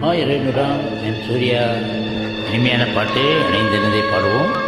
ஆயிரம் ரேணுராம் என் சூர்யா. இனிமையான பாட்டு இணைந்திருந்ததை பாடுவோம்.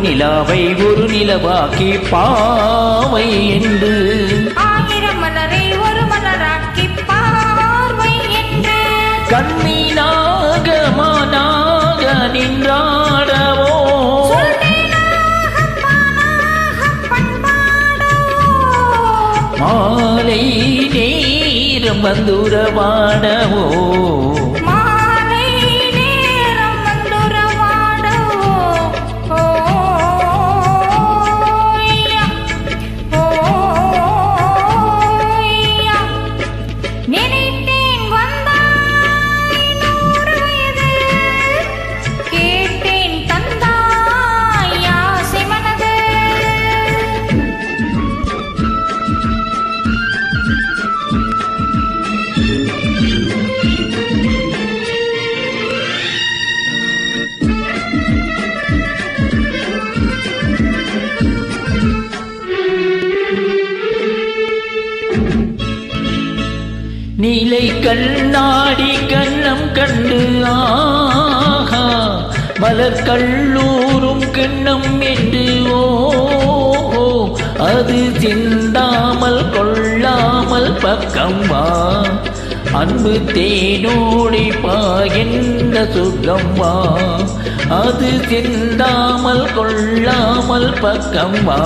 நிலாவை ஒரு நிலவாக்கி பாவை என்று. ஆயிரம் மலரை ஒரு மலராக்கி பார்வை என்று. கண்ணீனாக மானாக நின்றாடவோ? சொல்வேனாக பானாக பண்பாடோ மாலை நேரம் வந்துறவாடவோ நீலை கண்ணாடி கண்ணம் கண்டு ஆஹா மலர் கல்லூரும் கிண்ணம் என்று ஓ அது சிந்தாமல் கொள்ளாமல் பக்கம் வா. அன்பு தேனோடி பாயின்ற சுகம் வா. அது சிந்தாமல் கொள்ளாமல் பக்கம் வா.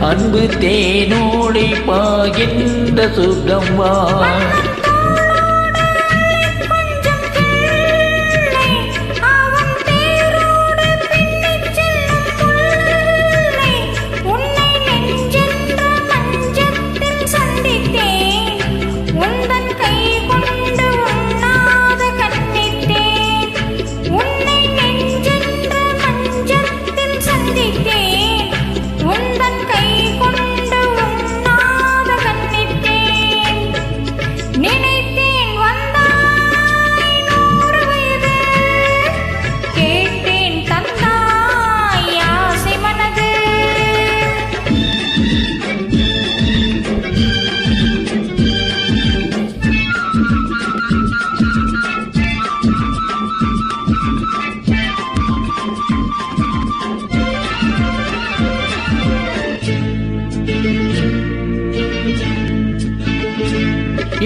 அன்பு தேனோடி பாகின்ற சுகம் வா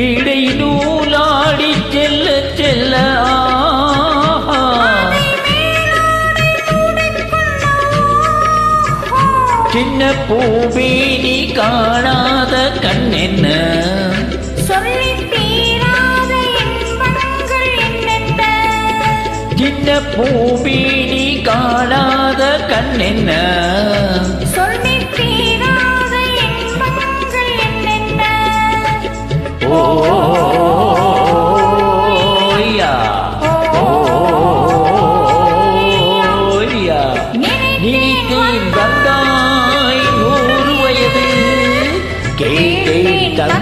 இடை நூலாடி செல்ல செல்ல சின்ன பூவே நீ காணாத கண்ணென்ன சின்ன பூவே நீ காணாத கண்ணென்ன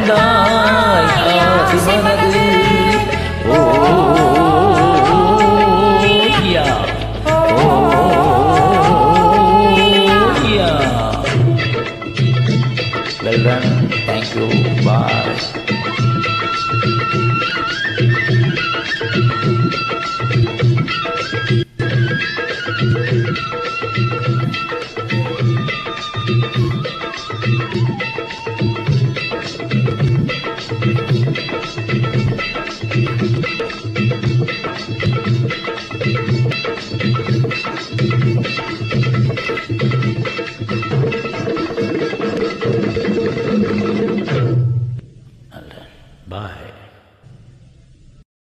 கேட்டேன் தந்தாய் ஆசி மனது ஓய்யா ஓய்யா வெல் டன் தேங்க்யூ